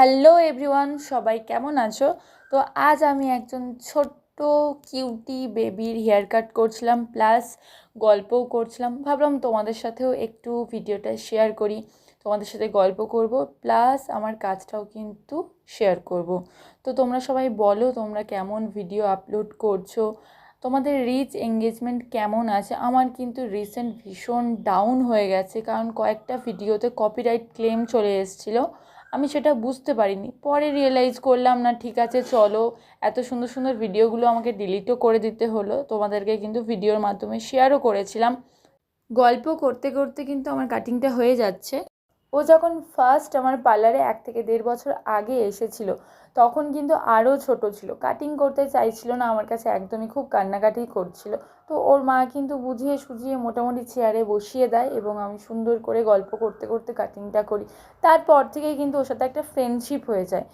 Hello everyone, সবাই কেমন আছো? তো আজ আমি একজন ছোট্ট, কিউটি বেবির হেয়ার কাট করছিলাম, প্লাস গল্পও করছিলাম। ভাবলাম তোমাদের সাথেও একটু ভিডিওটা শেয়ার করি, তোমাদের সাথে গল্প করব, প্লাস আমার কাজটাও কিন্তু শেয়ার করব। তো তোমরা সবাই বলো, তোমরা কেমন ভিডিও আপলোড করছ? তোমাদের রিচ এঙ্গেজমেন্ট কেমন আছে? আমার কিন্তু রিসেন্ট ভীষণ ডাউন হয়ে গেছে, কারণ কয়েকটা ভিডিওতে কপিরাইট ক্লেম চলে এসেছিল। আমি সেটা বুঝতে পারিনি। পরে রিয়েলাইজ করলাম, না, ঠিক আছে, চলো। এত সুন্দর সুন্দর ভিডিওগুলো আমাকে ডিলিটও করে দিতে হলো। তোমাদেরকে কিন্তু ভিডিওর মাধ্যমে শেয়ারও করেছিলাম। গল্প করতে করতে কিন্তু আমার কাটিংটা হয়ে যাচ্ছে। ও যখন ফার্স্ট আমার পার্লারে এক থেকে দেড় বছর আগে এসেছিল, তখন কিন্তু আরও ছোট ছিল। কাটিং করতে চাইছিল না, আমার কাছে একদমই খুব কান্নাকাটি করছিল। তো ওর মা কিন্তু বুঝিয়ে সুঝিয়ে মোটামুটি চেয়ারে বসিয়ে দেয় এবং আমি সুন্দর করে গল্প করতে করতে কাটিংটা করি। তারপর থেকেই কিন্তু ওর সাথে একটা ফ্রেন্ডশিপ হয়ে যায়।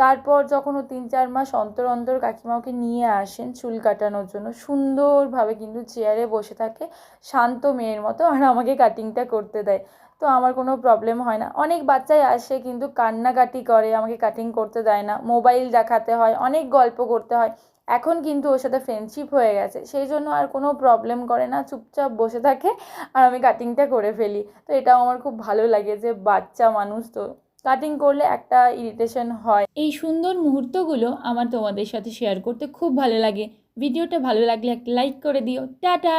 তারপর যখন ও তিন চার মাস অন্তর অন্তর কাকিমাকে নিয়ে আসেন চুল কাটানোর জন্য, সুন্দরভাবে কিন্তু চেয়ারে বসে থাকে, শান্ত মেয়ের মতো আর আমাকে কাটিংটা করতে দেয়। তো আমার কোনো প্রবলেম হয় না। অনেক বাচ্চাই আসে কিন্তু কান্নাকাটি করে, আমাকে কাটিং করতে দেয় না। মোবাইল দেখাতে হয়, অনেক গল্প করতে হয়। এখন কিন্তু ওর সাথে ফ্রেন্ডশিপ হয়ে গেছে। সেই জন্য আর কোনো প্রবলেম করে না। চুপচাপ বসে থাকে আর আমি কাটিংটা করে ফেলি। তো এটাও আমার খুব ভালো লাগে যে বাচ্চা মানুষ তো। কাটিং করলে একটা ইরিটেশন হয়। এই সুন্দর মুহূর্তগুলো আমার তোমাদের সাথে শেয়ার করতে খুব ভালো লাগে। ভিডিওটা ভালো লাগলে একটা লাইক করে দিও। টাটা!